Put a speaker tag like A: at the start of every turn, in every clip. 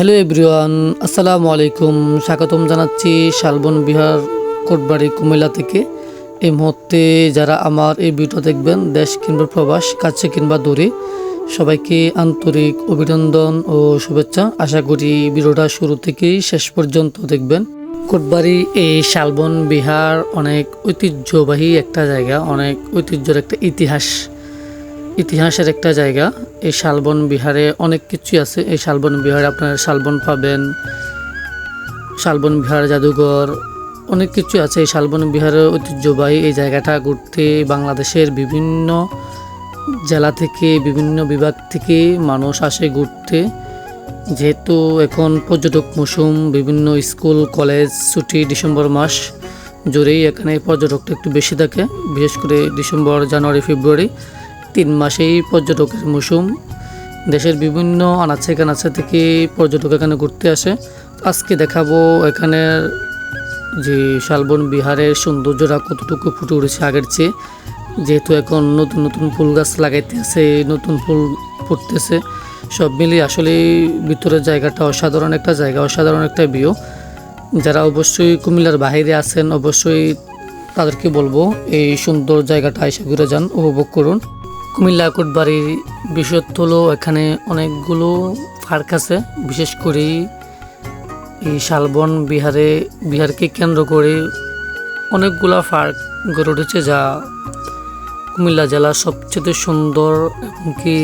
A: Hello everyone, আসসালামু আলাইকুম। স্বাগতম জানাচ্ছি শালবন বিহার কোটবাড়ি কুমিল্লা থেকে। এই মুহূর্তে যারা আমার এই ভিডিও দেখবেন, দেশ কিংবা প্রবাস, কাছে কিংবা দূরে, সবাইকে আন্তরিক অভিনন্দন ও শুভেচ্ছা। আশা করি ভিডিওটা শুরু থেকেই শেষ পর্যন্ত দেখবেন। কোটবাড়ি এই শালবন বিহার অনেক ঐতিহ্যবাহী একটা জায়গা, অনেক ঐতিহ্যের একটা ইতিহাস। ইতিহাসের একটা জায়গা। এই শালবন বিহারে অনেক কিছুই আছে। এই শালবন বিহারে আপনারা শালবন পাবেন, শালবন বিহার জাদুঘর, অনেক কিছু আছে। এই শালবন বিহারের ঐতিহ্যবাহী এই জায়গাটা ঘুরতে বাংলাদেশের বিভিন্ন জেলা থেকে, বিভিন্ন বিভাগ থেকে মানুষ আসে ঘুরতে। যেহেতু এখন পর্যটক মৌসুম, বিভিন্ন স্কুল, কলেজ ছুটি ডিসেম্বর মাস জুড়েই এখানে পর্যটকটা একটু বেশি থাকে। বিশেষ করে ডিসেম্বর, জানুয়ারি, ফেব্রুয়ারি। তিন মাসেই পর্যটকের মৌসুম। দেশের বিভিন্ন আনাচে কানাচে থেকে পর্যটক এখানে ঘুরতে আসে। আজকে দেখাবো এখানের যে শালবন বিহারের সৌন্দর্যটা কতটুকু ফুটে উঠেছে আগের চেয়ে। যেহেতু এখন নতুন নতুন ফুল গাছ লাগাইতে আছে, নতুন ফুল ফুটতেছে। সব মিলিয়ে আসলে ভিতরের জায়গাটা অসাধারণ একটা জায়গা, অসাধারণ একটা ভিউ যারা অবশ্যই কুমিল্লার বাইরে আছেন, অবশ্যই তাদেরকে বলব এই সুন্দর জায়গাটা এসে ঘুরে যান, উপভোগ করুন। কুমিল্লা কোটবাড়ির বিশেষত্ব হলো এখানে অনেকগুলো পার্ক আছে। বিশেষ করে এই শালবন বিহারে, বিহারকে কেন্দ্র করে অনেকগুলা পার্ক গড়ে উঠেছে যা কুমিল্লা জেলার সবচেয়ে সুন্দর এবং কি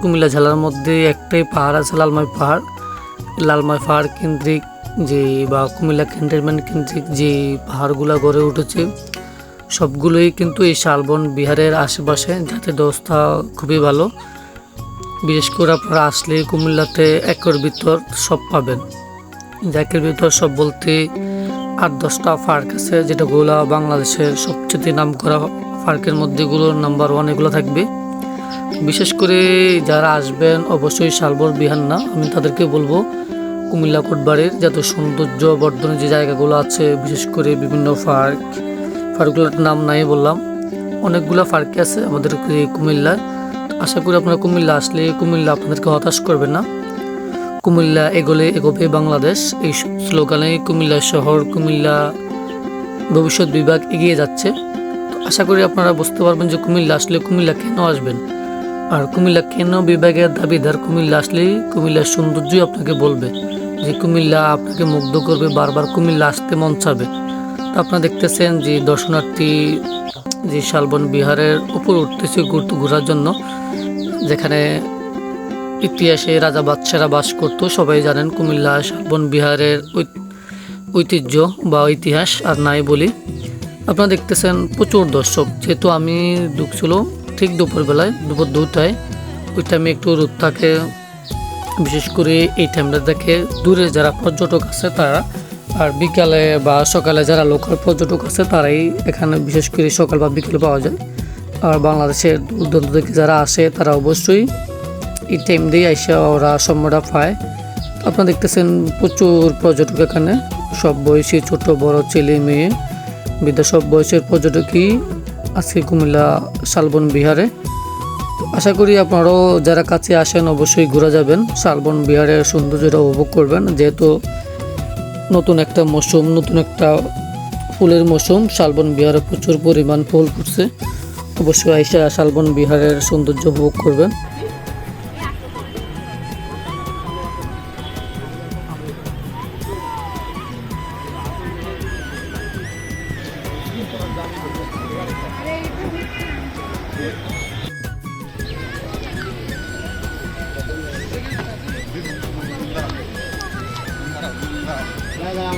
A: কুমিল্লা জেলার মধ্যে একটাই পাহাড় আছে লালমাই পাহাড়। লালমাই পাহাড় কেন্দ্রিক যে বা কুমিল্লা ক্যান্টনমেন্ট কেন্দ্রিক যে পাহাড়গুলো গড়ে উঠেছে। সবগুলোই কিন্তু এই শালবন বিহারের আশেপাশে যাতে ব্যবস্থা খুবই ভালো। বিশেষ করে আপনারা আসলে কুমিল্লাতে একর ভিতর সব পাবেন। একের ভিতর সব বলতে আট দশটা পার্ক আছে যেটাগুলো বাংলাদেশের সবচেয়ে নাম করা পার্কের মধ্যে এগুলোর নাম্বার ওয়ান এগুলো থাকবে। বিশেষ করে যারা আসবেন অবশ্যই শালবন বিহার না, আমি তাদেরকে বলব কুমিল্লা কোটবাড়ির যত সৌন্দর্য বর্ধনের যে জায়গাগুলো আছে, বিশেষ করে বিভিন্ন পার্ক পার্কগুলোর নাম নাই বললাম। অনেকগুলো পার্ক আছে আমাদের এই কুমিল্লায় আশা করি আপনারা কুমিল্লা আসলে কুমিল্লা আপনাদেরকে হতাশ করবে না। কুমিল্লা এগোলে এগোবে বাংলাদেশ। এই স্লোগানে কুমিল্লা শহর, কুমিল্লা ভবিষ্যৎ বিভাগ এগিয়ে যাচ্ছে। আশা করি আপনারা বুঝতে পারবেন যে কুমিল্লা আসলে কুমিল্লা কেন আসবেন। আর কুমিল্লা কেন বিভাগের দাবিদার কুমিল্লা আসলেই কুমিল্লার সৌন্দর্যই আপনাকে বলবে। যে কুমিল্লা আপনাকে মুগ্ধ করবে, বারবার কুমিল্লা আসতে মন চাবে। আপনারা দেখতেছেন যে দর্শনার্থী যে শালবন বিহারের উপর উঠতেছে ঘুরতে ঘোরার জন্য, যেখানে ইতিহাসে রাজা বাদশারা বাস করতো। সবাই জানেন কুমিল্লা শালবন বিহারের ঐতিহ্য বা ইতিহাস আর নাই বলি। আপনারা দেখতেছেন প্রচুর দর্শক। যেহেতু আমি ঢুকছিল ঠিক দুপুরবেলায়, দুপুর দুটায় ওই টাইমে একটু রোদ থাকে বিশেষ করে এই টাইমটা দেখে দূরে যারা পর্যটক আছে তারা আর বিকালে বা সকালে যারা লোকাল পর্যটক আছে, তারাই এখানে বিশেষ করে সকাল বা বিকেলে পাওয়া যায়। আর বাংলাদেশের দূর থেকে যারা আসে, তারা অবশ্যই এই টাইম দিয়ে এসে ওরা সময়টা পায়। আপনারা দেখতেছেন প্রচুর পর্যটক এখানে। সব বয়সী ছোট, বড়, ছেলে, মেয়ে বিদ্যা সব বয়সের পর্যটকই আজকে কুমিল্লা শালবন বিহারে। আশা করি আপনারাও যারা কাছে আসেন, অবশ্যই ঘুরে যাবেন। শালবন বিহারের সৌন্দর্যটা উপভোগ করবেন। যেহেতু নতুন একটা মৌসুম, নতুন একটা ফুলের মৌসুম শালবন বিহারে প্রচুর পরিমাণ ফুল ফুটছে অবশ্যই আইসা শালবন বিহারের সৌন্দর্য উপভোগ করবেন
B: Thank you.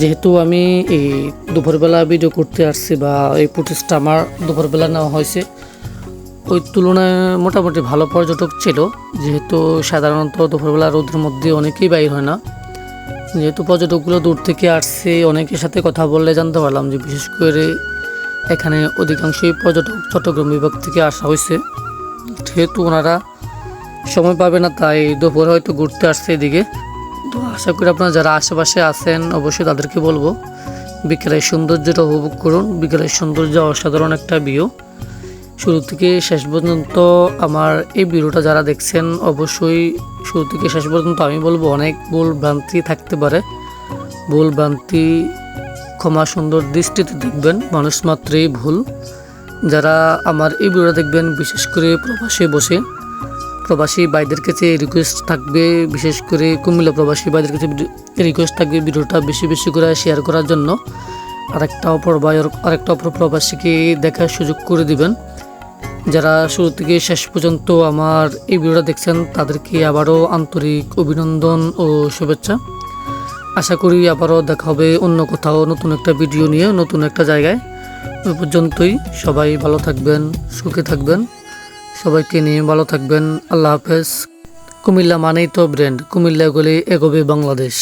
A: যেহেতু আমি এই দুপুরবেলা ভিডিও করতে আসছি বা এই ফুটেজটা আমার দুপুরবেলা নেওয়া হয়েছে, ওই তুলনায় মোটামুটি ভালো পর্যটক ছিল। যেহেতু সাধারণত দুপুরবেলা রোদের মধ্যে অনেকেই বাইর হয় না। যেহেতু পর্যটকগুলো দূর থেকে আসছে, অনেকের সাথে কথা বললে জানতে পারলাম যে বিশেষ করে এখানে অধিকাংশই পর্যটক চট্টগ্রাম বিভাগ থেকে আসা হয়েছে। যেহেতু ওনারা সময় পাবে না, তাই দুপুরে হয়তো ঘুরতে আসছে এদিকে। তো আশা করি আপনারা যারা আশেপাশে আছেন, অবশ্যই তাদেরকে বলব, বিকেলের সৌন্দর্যটা উপভোগ করুন। বিকেলের সৌন্দর্য অসাধারণ একটা ভিউ। শুরু থেকে শেষ পর্যন্ত আমার এই ভিডিওটা যারা দেখছেন, অবশ্যই শুরু থেকে শেষ পর্যন্ত আমি বলব, অনেক ভুল ভ্রান্তি থাকতে পারে। ভুল ভ্রান্তি, ক্ষমা সুন্দর দৃষ্টিতে দেখবেন মানুষ মাত্রই ভুল। যারা আমার এই ভিডিওটা দেখবেন, বিশেষ করে প্রবাসে বসে, প্রবাসী ভাইদের কাছে রিকোয়েস্ট থাকবে, বিশেষ করে কুমিল্লা প্রবাসী ভাইদের কাছে রিকোয়েস্ট থাকবে ভিডিওটা বেশি বেশি করে শেয়ার করার জন্য। আরেকটা অপর ভাই আরেকটা অপর প্রবাসীকে দেখার সুযোগ করে দিবেন। যারা শুরু থেকে শেষ পর্যন্ত আমার এই ভিডিওটা দেখছেন, তাদেরকে আবারও আন্তরিক অভিনন্দন ও শুভেচ্ছা। আশা করি আবারও দেখা হবে অন্য কোথাও নতুন একটা ভিডিও নিয়ে, নতুন একটা জায়গায়। ওই পর্যন্তই সবাই ভালো থাকবেন, সুখে থাকবেন। সবাইকে নিয়ে ভালো থাকবেন। আল্লাহ হাফেজ। কুমিল্লা মানেই তো ব্র্যান্ড কুমিল্লা গলে এগোবে বাংলাদেশ।